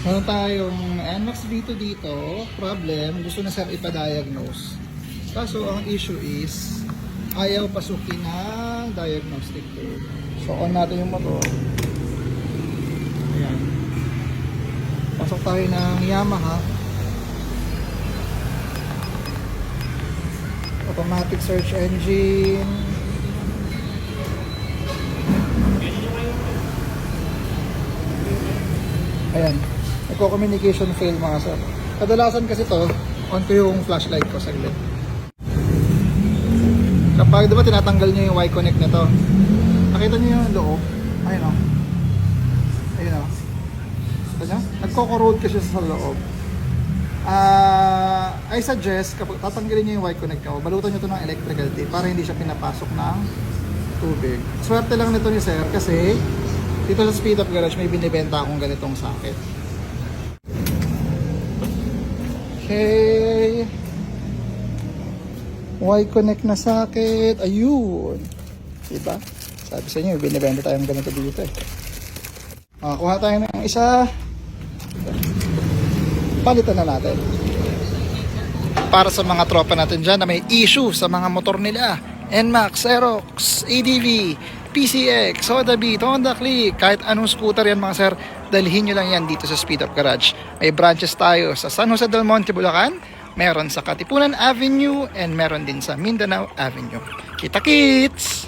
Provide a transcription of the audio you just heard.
Meron tayong NMAX V2 dito. Problem, gusto na sir ipa-diagnose. Kaso ang issue is, ayaw pasukin ng diagnostic tool. So on natin yung motor. Ayan. Pasok tayo ng Yamaha. Automatic search engine. Ayan. Nagko-communication fail mga sir. Kadalasan kasi to, on ko yung flashlight ko saglit. Kapag diba tinatanggal nyo yung Y-connect nito, nakita nyo yung loob. Ayun o. Ayun o. Kita nyo? Nagko-corrode kasi sa loob. Ah, I suggest kapag tatanggalin niyo yung Y-connect nyo, balutan nyo to ng electrical tape para hindi siya pinapasok ng tubig. Swerte lang nito ni sir kasi dito sa Speed Up Garage may binibenta akong ganitong socket. Okay. Y-connect na socket. Ayun. Diba? Sabi sa inyo, binibenta tayong ganito dito eh. Ah, kuha tayo ng isa. Palitan na natin. Para sa mga tropa natin dyan na may issue sa mga motor nila. NMAX, Xerox, ADV, PCX, Honda Beat, Honda Click, kahit anong scooter yan mga sir, dalhin nyo lang yan dito sa Speed Up Garage. May branches tayo sa San Jose del Monte, Bulacan, meron sa Katipunan Avenue, and meron din sa Mindanao Avenue. Kita kits!